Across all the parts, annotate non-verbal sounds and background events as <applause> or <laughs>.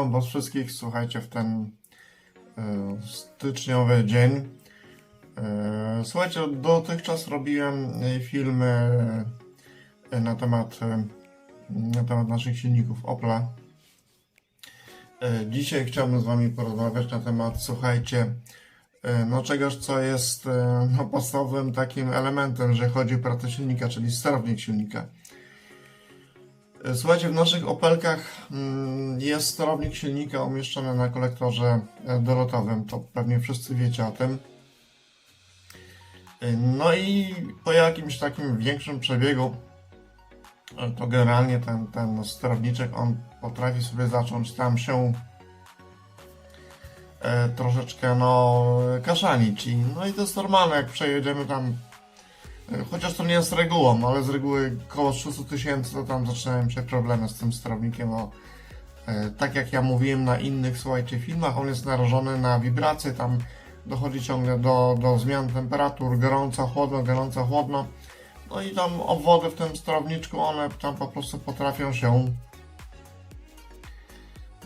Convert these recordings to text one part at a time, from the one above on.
Witam Was wszystkich, słuchajcie, w ten e, styczniowy dzień. E, słuchajcie, dotychczas robiłem e, filmy na temat, na temat naszych silników Opla. Dzisiaj chciałbym z Wami porozmawiać na temat, słuchajcie, no czegoś, co jest no, podstawowym takim elementem, że chodzi o pracę silnika, czyli sterownik silnika. Słuchajcie, w naszych Opelkach mm, jest sterownik silnika umieszczony na kolektorze e, dolotowym, to pewnie wszyscy wiecie o tym. E, No i po jakimś takim większym przebiegu, e, to generalnie ten, ten sterowniczek, on potrafi sobie zacząć tam się troszeczkę no kaszanić. No i to jest normalne, jak przejedziemy tam Chociaż to nie jest regułą, ale z reguły koło 300 tysięcy to tam zaczynają się problemy z tym sterownikiem, bo e, tak jak ja mówiłem na innych, słuchajcie, filmach, on jest narażony na wibracje, tam dochodzi ciągle do, do zmian temperatur, gorąco, chłodno, gorąco, chłodno. No i tam obwody w tym sterowniczku, one tam po prostu potrafią się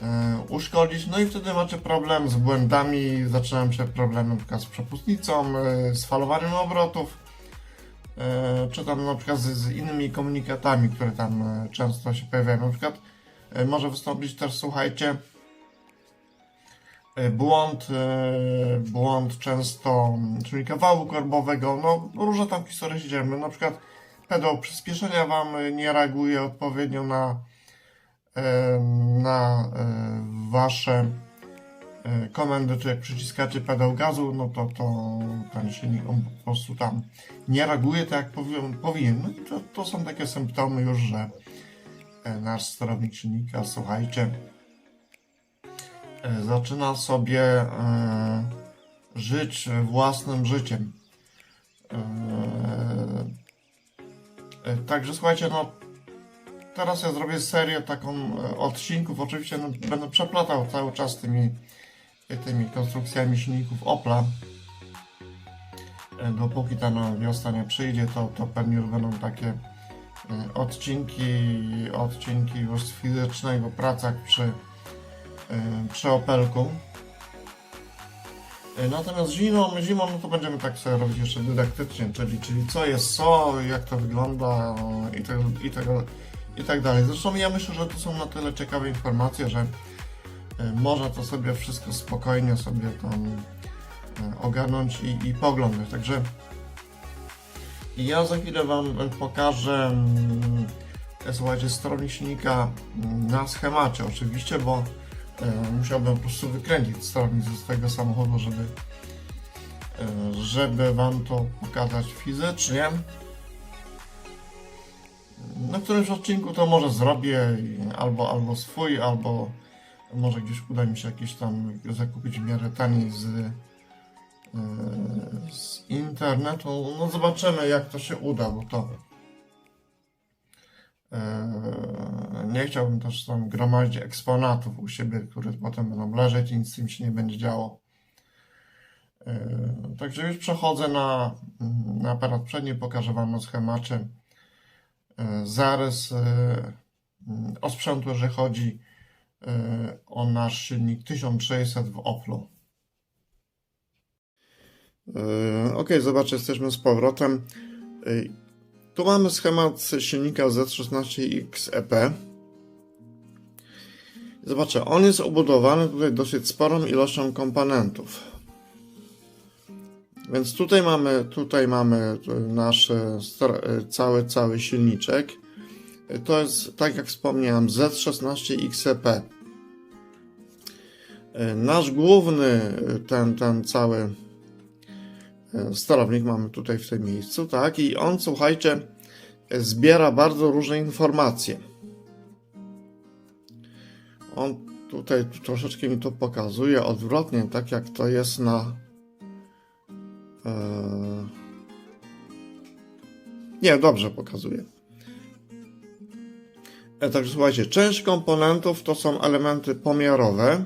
e, uszkodzić, no i wtedy macie problem z błędami, zaczynają się problemy z przepustnicą, e, z falowaniem obrotów, e, czy tam na przykład z, z innymi komunikatami, które tam e, często się pojawiają. Na przykład e, może wystąpić też, słuchajcie, e, błąd, e, błąd często czujnika wału korbowego, no różne tam historie się dzieją. Na przykład pedał przyspieszenia Wam e, nie reaguje odpowiednio na, e, na e, Wasze e, komendy, czy jak przyciskacie pedał gazu, no to, to ten silnik on po prostu tam nie reaguje tak jak powinien. No i to, to są takie symptomy już, że e, nasz sterownik silnika, słuchajcie, e, zaczyna sobie e, żyć własnym życiem. Także słuchajcie, no teraz ja zrobię serię taką odcinków, oczywiście no, będę przeplatał cały czas tymi, tymi konstrukcjami silników Opla. E, Dopóki ta wiosna nie przyjdzie, to, to pewnie już będą takie e, odcinki, odcinki już z fizycznego pracach przy, e, przy Opelku. Natomiast zimą, zimą no to będziemy tak sobie robić jeszcze dydaktycznie, czyli, czyli co jest co, jak to wygląda i tak, i, tak, i tak dalej. Zresztą ja myślę, że to są na tyle ciekawe informacje, że e, można to sobie wszystko spokojnie sobie tam e, ogarnąć i, i poglądać. Także ja za chwilę Wam pokażę mm, słuchajcie, sterownik silnika mm, na schemacie oczywiście, bo e, musiałbym po prostu wykręcić sterownik ze swojego samochodu, żeby żeby Wam to pokazać fizycznie. Na którymś odcinku to może zrobię albo, albo swój, albo może gdzieś uda mi się jakiś tam zakupić w miarę taniej z, e, z internetu. No zobaczymy jak to się uda, bo to e, nie chciałbym też tam gromadzić eksponatów u siebie, które potem będą leżeć i nic z tym się nie będzie działo. E, Także już przechodzę na, na aparat przedni, pokażę Wam na schemacie zarys osprzętu, jeżeli chodzi o nasz silnik 1600 w Oplu. Ok, zobaczcie, jesteśmy z powrotem. E, Tu mamy schemat silnika Z16XEP. Zobaczcie, on jest obudowany tutaj dosyć sporą ilością komponentów. Więc tutaj mamy, tutaj mamy nasz e, e, cały, cały silniczek. E, To jest, tak jak wspomniałem, Z16XEP. E, Nasz główny, e, ten, ten cały e, sterownik mamy tutaj w tym miejscu, tak? I on, słuchajcie, e, zbiera bardzo różne informacje. On tutaj troszeczkę mi to pokazuje odwrotnie, tak jak to jest na Eee, Nie, dobrze pokazuje. E, Także słuchajcie, część komponentów to są elementy pomiarowe,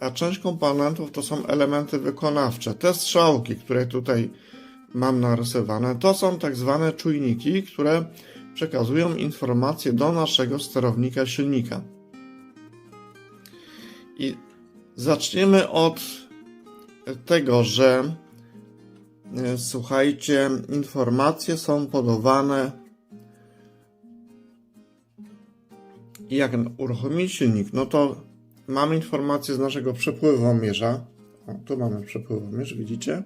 a część komponentów to są elementy wykonawcze. Te strzałki, które tutaj mam narysowane, to są tak zwane czujniki, które przekazują informacje do naszego sterownika silnika. I zaczniemy od tego, że e, słuchajcie, informacje są podawane jak uruchomić silnik, no to mamy informację z naszego przepływomierza. O, tu mamy przepływomierz, widzicie?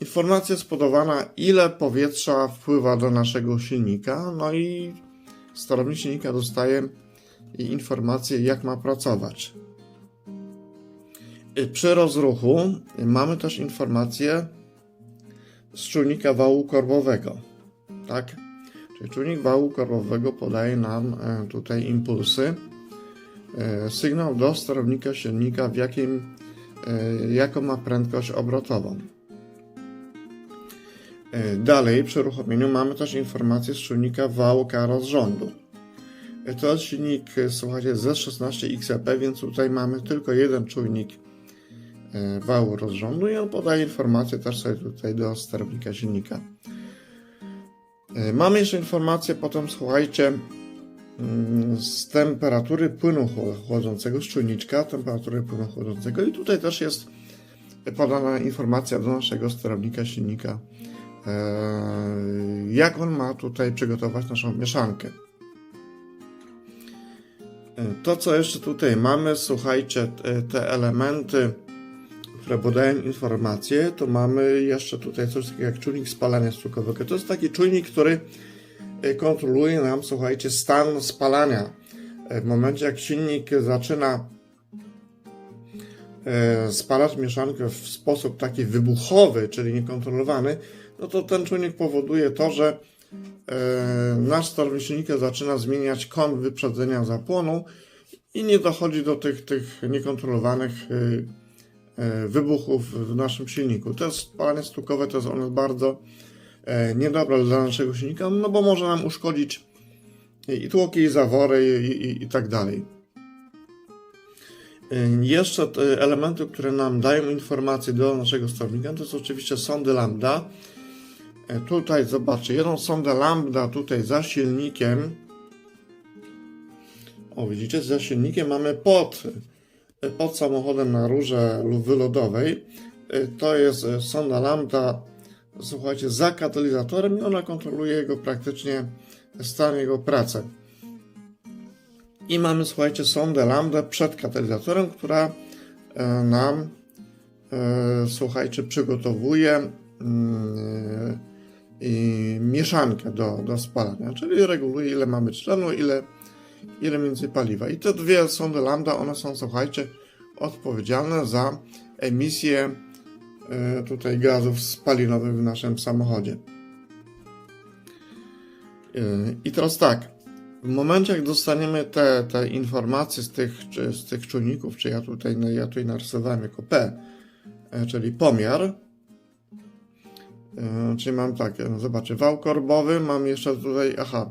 Informacja jest podawana, ile powietrza wpływa do naszego silnika, no i sterownik silnika dostaje informację, jak ma pracować. Przy rozruchu mamy też informację z czujnika wału korbowego. Tak? Czyli czujnik wału korbowego podaje nam e, tutaj impulsy, sygnał do sterownika silnika, w jakim, e, jaką ma prędkość obrotową. E, Dalej przy uruchomieniu mamy też informację z czujnika wałka rozrządu. E, To jest silnik, e, słuchajcie, Z16XEP, więc tutaj mamy tylko jeden czujnik e, wału rozrządu i on podaje informację też sobie tutaj do sterownika silnika. E, Mamy jeszcze informację potem, słuchajcie, z temperatury płynu chło- chłodzącego, z czujniczka temperatury płynu chłodzącego i tutaj też jest podana informacja do naszego sterownika silnika, e, jak on ma tutaj przygotować naszą mieszankę. E, To, co jeszcze tutaj mamy, słuchajcie, te- elementy, które podają informacje, to mamy jeszcze tutaj coś takiego jak czujnik spalania stukowego. To jest taki czujnik, który kontroluje nam, słuchajcie, stan spalania. E, W momencie, jak silnik zaczyna e, spalać mieszankę w sposób taki wybuchowy, czyli niekontrolowany, no to ten czujnik powoduje to, że e, nasz silnika zaczyna zmieniać kąt wyprzedzenia zapłonu i nie dochodzi do tych, tych niekontrolowanych e, e, wybuchów w naszym silniku. To jest spalanie stukowe, to jest ono bardzo e, niedobre dla naszego silnika, no bo może nam uszkodzić i tłoki, i zawory, i, i, i tak dalej. E, Jeszcze elementy, które nam dają informacje do naszego sterownika, to są oczywiście sondy lambda. E, Tutaj zobaczcie, jedną sondę lambda tutaj za silnikiem. O, widzicie, za silnikiem mamy pod, pod samochodem na rurze lub wylodowej. To jest sonda lambda, słuchajcie, za katalizatorem i ona kontroluje jego praktycznie stan jego pracy. I mamy, słuchajcie, sondę lambda przed katalizatorem, która e, nam, e, słuchajcie, przygotowuje mm, i mieszankę do, do spalania, czyli reguluje ile mamy tlenu, ile, ile więcej paliwa. I te dwie sondy lambda, one są, słuchajcie, odpowiedzialne za emisję e, tutaj gazów spalinowych w naszym samochodzie. E, I teraz tak, w momencie jak dostaniemy te, te informacje z tych, czy, z tych czujników, czy ja tutaj, ja tutaj narysowałem jako P, e, czyli pomiar, E, Czyli mam takie, no zobaczcie, wał korbowy, mam jeszcze tutaj, aha,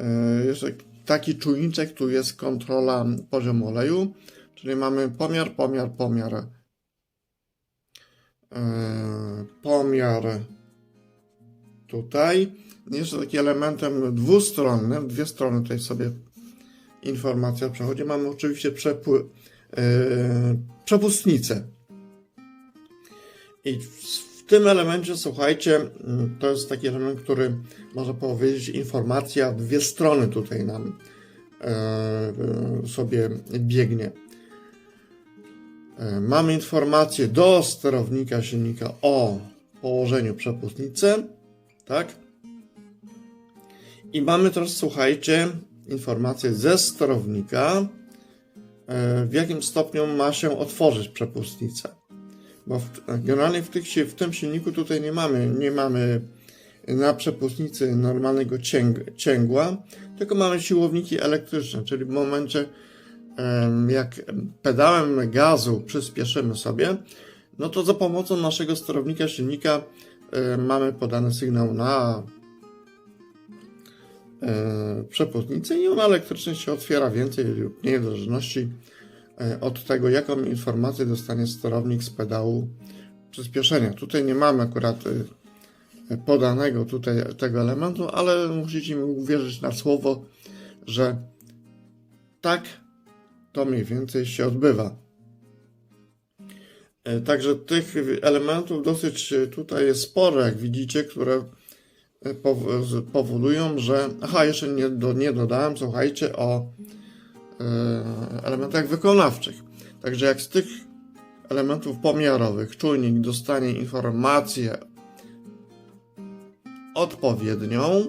e, jeszcze taki czujniczek, tu jest kontrola poziomu oleju, czyli mamy pomiar, pomiar, pomiar, e, pomiar tutaj. Jeszcze taki elementem dwustronnym, dwie strony tutaj sobie informacja przechodzi. Mamy oczywiście przepły, e, przepustnicę. I w, tym elemencie, słuchajcie, to jest taki element, który można powiedzieć, informacja, dwie strony tutaj nam e, e, sobie biegnie. E, mamy informację do sterownika silnika o położeniu przepustnicy, tak? I mamy teraz, słuchajcie, informację ze sterownika, e, w jakim stopniu ma się otworzyć przepustnica. Bo w, generalnie w, tych, w tym silniku tutaj nie mamy, nie mamy na przepustnicy normalnego cięg, cięgła, tylko mamy siłowniki elektryczne, czyli w momencie jak pedałem gazu przyspieszymy sobie, no to za pomocą naszego sterownika silnika mamy podany sygnał na przepustnicę i ona elektrycznie się otwiera więcej lub mniej w zależności od tego, jaką informację dostanie sterownik z pedału przyspieszenia. Tutaj nie mamy akurat e, podanego tutaj tego elementu, ale musicie mi uwierzyć na słowo, że tak to mniej więcej się odbywa. E, Także tych elementów dosyć e, tutaj jest sporo, jak widzicie, które e, powodują, że. Aha, jeszcze nie, do, nie dodałem, słuchajcie, o elementach wykonawczych. Także jak z tych elementów pomiarowych czujnik dostanie informację odpowiednią,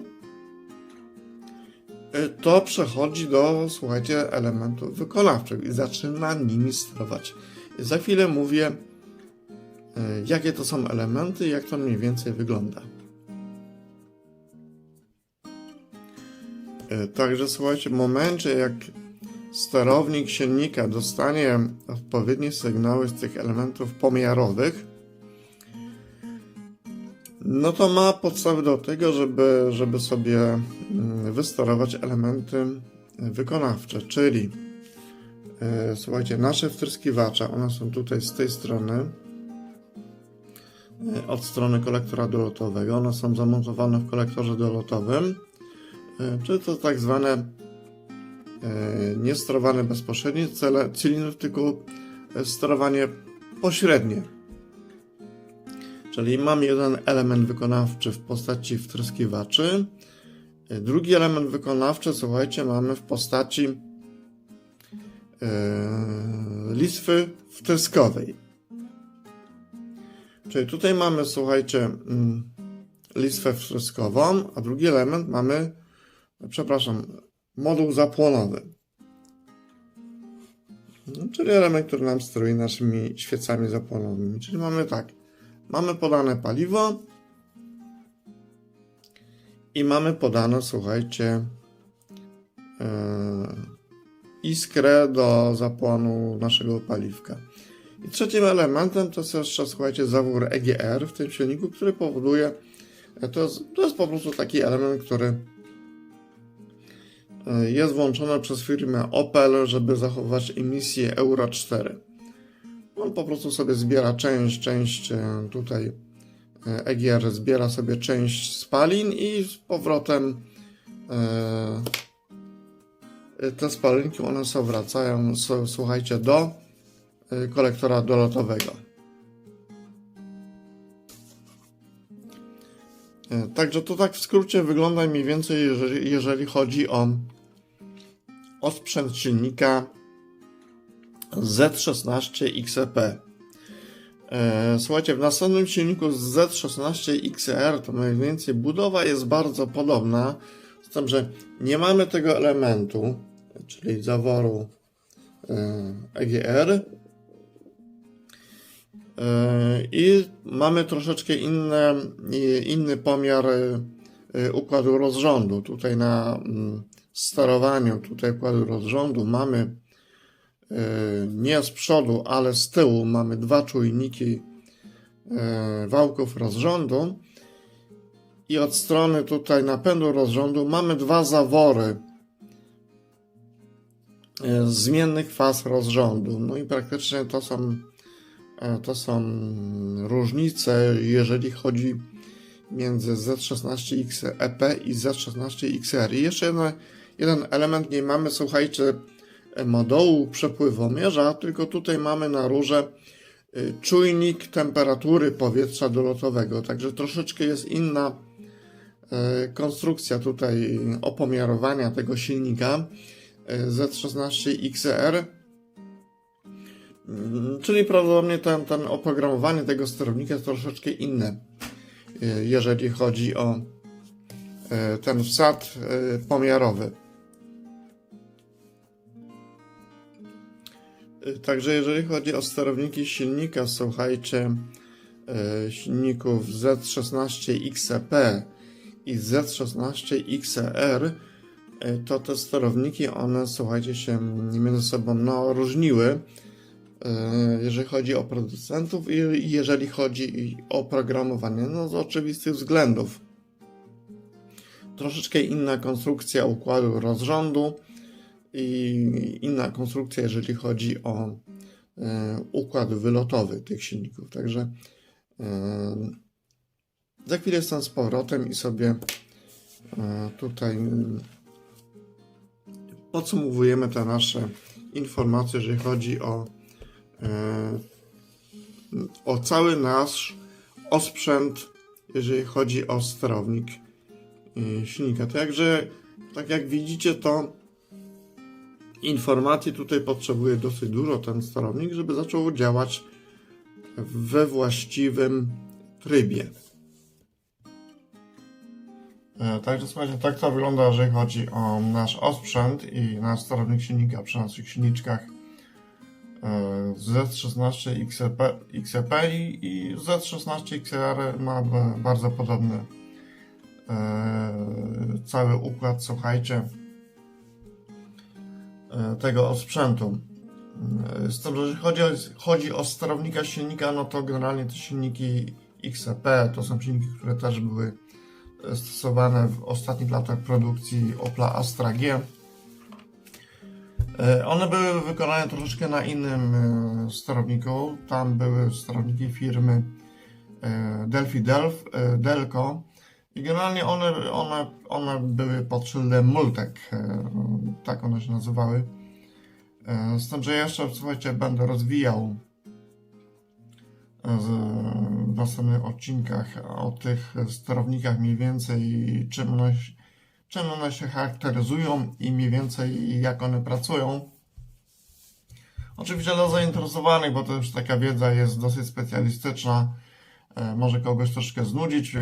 to przechodzi do, słuchajcie, elementów wykonawczych i zaczyna nimi sterować. Za chwilę mówię, y, jakie to są elementy, jak to mniej więcej wygląda. Y, Także słuchajcie, w momencie jak sterownik silnika dostanie odpowiednie sygnały z tych elementów pomiarowych, no to ma podstawy do tego, żeby, żeby sobie mm, wysterować elementy wykonawcze, czyli e, słuchajcie, nasze wtryskiwacze, one są tutaj z tej strony, e, od strony kolektora dolotowego, one są zamontowane w kolektorze dolotowym, czyli to tak zwane e, nie sterowane bezpośrednie cele cylindrów, tylko sterowanie pośrednie. Czyli mam jeden element wykonawczy w postaci wtryskiwaczy. Drugi element wykonawczy, słuchajcie, mamy w postaci yy, listwy wtryskowej. Czyli tutaj mamy, słuchajcie, mm, listwę wtryskową, a drugi element mamy, przepraszam, moduł zapłonowy. No, czyli element, który nam steruje naszymi świecami zapłonowymi. Czyli mamy tak, mamy podane paliwo i mamy podane, słuchajcie, yy, iskrę do zapłonu naszego paliwka. I trzecim elementem to jest jeszcze, słuchajcie, zawór EGR w tym silniku, który powoduje, to jest, to jest po prostu taki element, który yy, jest włączony przez firmę Opel, żeby zachować emisję Euro 4. On po prostu sobie zbiera część, część e, tutaj e, EGR zbiera sobie część spalin i z powrotem e, te spalinki one sobie wracają, słuchajcie, do e, kolektora dolotowego. E, Także to tak w skrócie wygląda mniej więcej, jeżeli, jeżeli chodzi o, o sprzęt silnika Z16 XEP. E, Słuchajcie, w następnym silniku z Z16 XR to mniej więcej budowa jest bardzo podobna, z tym, że nie mamy tego elementu, czyli zaworu e, EGR e, i mamy troszeczkę inne, inny pomiar e, e, układu rozrządu. Tutaj na mm, sterowaniu tutaj układu rozrządu mamy e, nie z przodu, ale z tyłu mamy dwa czujniki e, wałków rozrządu i od strony tutaj napędu rozrządu mamy dwa zawory e, zmiennych faz rozrządu. No i praktycznie to są, e, to są różnice, jeżeli chodzi między Z16XEP i Z16XR. I jeszcze jeden element, nie mamy, słuchajcie, modułu przepływomierza, tylko tutaj mamy na rurze y, czujnik temperatury powietrza dolotowego, także troszeczkę jest inna y, konstrukcja tutaj opomiarowania tego silnika y, Z16XR. Mm, Czyli prawdopodobnie ten, ten oprogramowanie tego sterownika jest troszeczkę inne, jeżeli chodzi o ten wsad pomiarowy. Także jeżeli chodzi o sterowniki silnika, słuchajcie, y, silników Z16XEP i Z16XR, y, to te sterowniki, one, słuchajcie, się między sobą no, różniły, y, jeżeli chodzi o producentów i jeżeli chodzi o programowanie, no z oczywistych względów. Troszeczkę inna konstrukcja układu rozrządu, i inna konstrukcja, jeżeli chodzi o e, układ wylotowy tych silników. Także e, za chwilę jestem z powrotem i sobie e, tutaj podsumowujemy te nasze informacje, jeżeli chodzi o, o cały nasz osprzęt, jeżeli chodzi o sterownik silnika. Także, tak jak widzicie, to informacji tutaj potrzebuje dosyć dużo ten sterownik, żeby zaczął działać we właściwym trybie. E, Także słuchajcie, tak to wygląda, jeżeli chodzi o nasz osprzęt i nasz sterownik silnika przy naszych silniczkach e, Z16 XEP, XEP i, i Z16 XR ma b- bardzo podobny e, cały układ, słuchajcie, e, tego osprzętu. E, Z tym, że jeżeli chodzi chodzi o sterownika silnika, no to generalnie te silniki XEP to są silniki, które też były stosowane w ostatnich latach produkcji Opla Astra G. E, One były wykonane troszeczkę na innym e, sterowniku. Tam były sterowniki firmy e, Delphi Delf, e, Delco. Generalnie one, one, one były pod szyldem Multek, e, tak one się nazywały. E, Z tym, że jeszcze, słuchajcie, będę rozwijał z, w następnych odcinkach o tych sterownikach mniej więcej, czym one, czym one się charakteryzują i mniej więcej jak one pracują. Oczywiście dla zainteresowanych, bo to już taka wiedza jest dosyć specjalistyczna, e, może kogoś troszkę znudzić, e,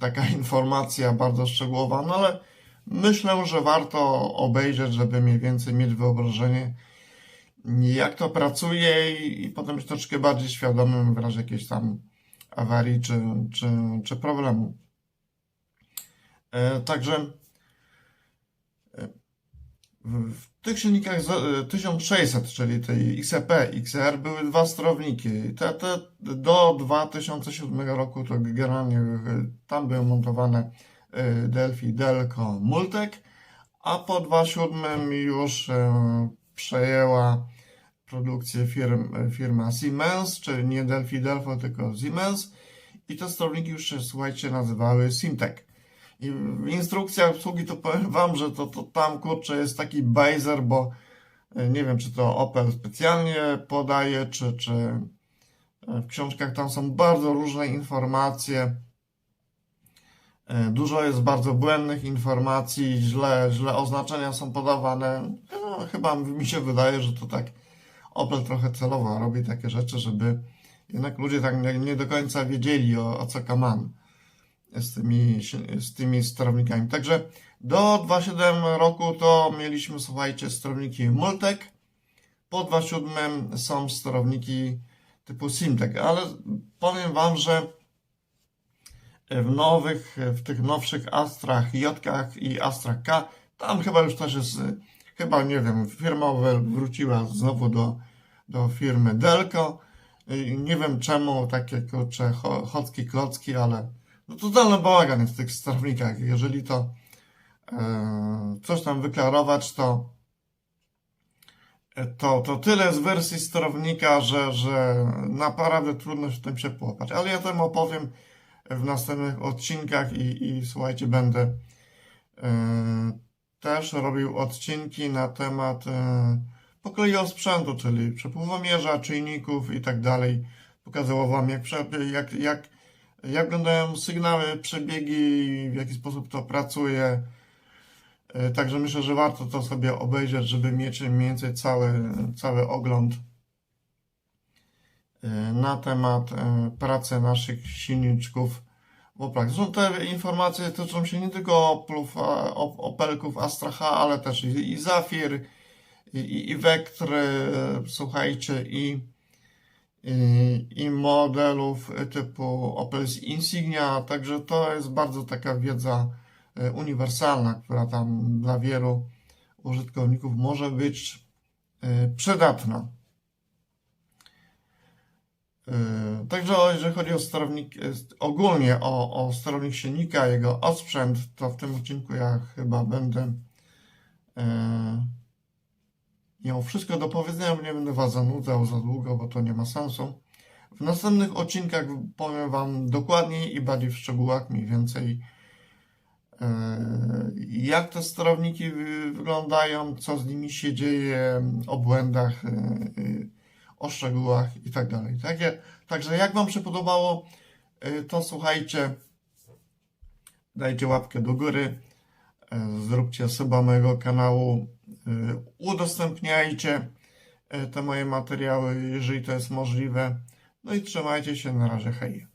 taka <laughs> informacja bardzo szczegółowa, no ale myślę, że warto obejrzeć, żeby mniej więcej mieć wyobrażenie, jak to pracuje i, potem być troszkę bardziej świadomym w razie jakiejś tam awarii czy, czy, czy problemu. E, także e, w, w tych silnikach z, e, 1600, czyli tej XEP, XR, były dwa sterowniki. Te, te do 2007 roku to generalnie e, tam były montowane e, Delphi, Delco, Multek, a po 2007 już e, przejęła produkcję firm, firma Siemens, czyli nie Delphi Delfo, tylko Siemens. I te sterowniki już się, słuchajcie, nazywały Simtek. I w instrukcjach obsługi to powiem wam, że to, to tam, kurczę, jest taki bajzer, bo e, nie wiem, czy to Opel specjalnie podaje, czy, czy e, w książkach tam są bardzo różne informacje. E, Dużo jest bardzo błędnych informacji, źle, źle oznaczenia są podawane. No, chyba mi się wydaje, że to tak Opel trochę celowo robi takie rzeczy, żeby jednak ludzie tak nie, nie do końca wiedzieli o, o co kaman z tymi, z tymi sterownikami. Także do 27 roku to mieliśmy, słuchajcie, sterowniki Multek. Po 27 są sterowniki typu Simtek, ale powiem Wam, że w nowych, w tych nowszych Astrach J i Astrach K, tam chyba już też jest, chyba nie wiem, firma wróciła znowu do, do firmy Delco. Nie wiem czemu takie kurcze cho- chocki klocki, ale no totalny bałagan jest w tych sterownikach. Jeżeli to e, coś tam wyklarować, to to, to tyle z wersji sterownika, że, że naprawdę trudno się w tym przepołapać. Ale ja tym opowiem w następnych odcinkach i, i słuchajcie, będę e, też robił odcinki na temat e, pokolei sprzętu, czyli przepływomierza, czujników i tak dalej. Pokazywał Wam, jak, jak, jak, jak wyglądają sygnały, przebiegi, w jaki sposób to pracuje. E, Także myślę, że warto to sobie obejrzeć, żeby mieć mniej więcej cały, cały ogląd e, na temat e, pracy naszych silniczków w Oplach. Zresztą te informacje dotyczą się nie tylko Oplów, Opelków Astra-H, ale też i, Zafir, i, i, słuchajcie, i, i, modelów typu Opel Insignia, także to jest bardzo taka wiedza e, uniwersalna, która tam dla wielu użytkowników może być e, przydatna. E, Także jeżeli chodzi o sterownik, e, ogólnie o, o sterownik silnika, jego osprzęt, to w tym odcinku ja chyba będę miał wszystko do powiedzenia, bo nie będę Was zanudzał za długo, bo to nie ma sensu. W następnych odcinkach powiem Wam dokładniej i bardziej w szczegółach mniej więcej e, jak te sterowniki wy- wyglądają, co z nimi się dzieje, o błędach, e, e, o szczegółach i tak dalej. Także jak Wam się podobało, to słuchajcie, dajcie łapkę do góry, zróbcie suba mojego kanału, udostępniajcie e, te moje materiały, jeżeli to jest możliwe. No i trzymajcie się, na razie, hej.